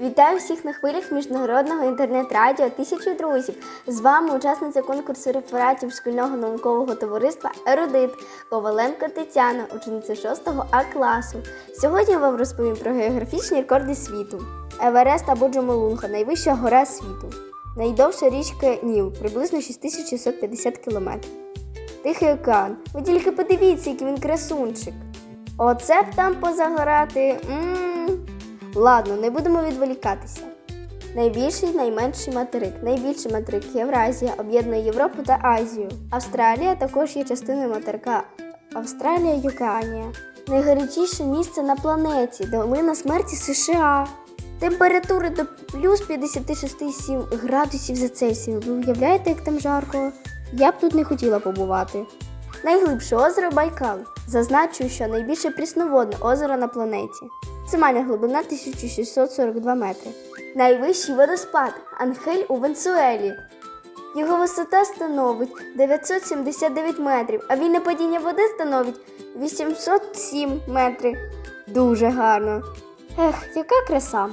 Вітаю всіх на хвилях міжнародного інтернет-радіо Тисячі друзів. З вами учасниця конкурсу рефератів шкільного наукового товариства Ерудит Коваленко Тетяна, учениця 6 А класу. Сьогодні я вам розповім про географічні рекорди світу. Еверест або Джомолунга найвища гора світу. Найдовша річка Ніл приблизно 6650 км. Тихий океан. Ви тільки подивіться, який він красунчик. Оце б там позагорати. м Ладно, не будемо відволікатися. Найбільший найменший материк. Найбільший материк Євразія об'єднує Європу та Азію. Австралія також є частиною материка Австралія і. Найгарячіше місце на планеті долина смерті США. Температури до плюс 56,7 градусів за Цельсієм. Ви уявляєте, як там жарко? Я б тут не хотіла побувати. Найглибше озеро Байкал. Зазначу, що найбільше прісноводне озеро на планеті. Максимальна глибина 1642 метри. Найвищий водоспад Анхель у Венесуелі. Його висота становить 979 метрів, а вільне падіння води становить 807 метрів. Дуже гарно. Ех, яка краса!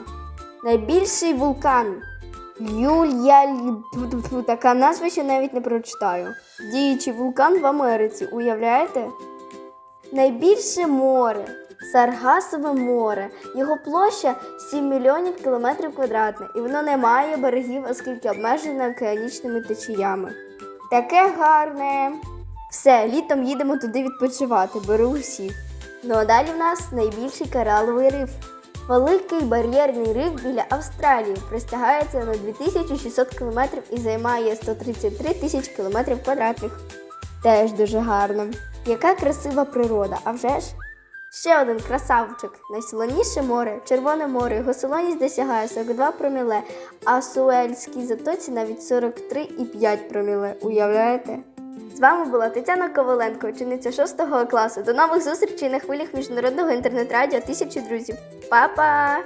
Найбільший вулкан. Юлья така назва, що навіть не прочитаю. Діючий вулкан в Америці, уявляєте? Найбільше море Саргасове море. Його площа 7 мільйонів кілометрів квадратних, і воно не має берегів, оскільки обмежене океанічними течіями. Таке гарне. Все, літом їдемо туди відпочивати, беру усіх. Ну а далі в нас найбільший кораловий риф. Великий бар'єрний риф біля Австралії простягається на 2600 км і займає 133 тисяч км квадратних. Теж дуже гарно. Яка красива природа, а вже ж? Ще один красавчик. Найсолоніше море Червоне море. Його солоність досягає 42 проміле, а Суельській затоці навіть 43,5 проміле. Уявляєте? З вами була Тетяна Коваленко, учениця 6 класу. До нових зустрічей на хвилях міжнародного інтернет-радіо Тисячі друзів. Па-па!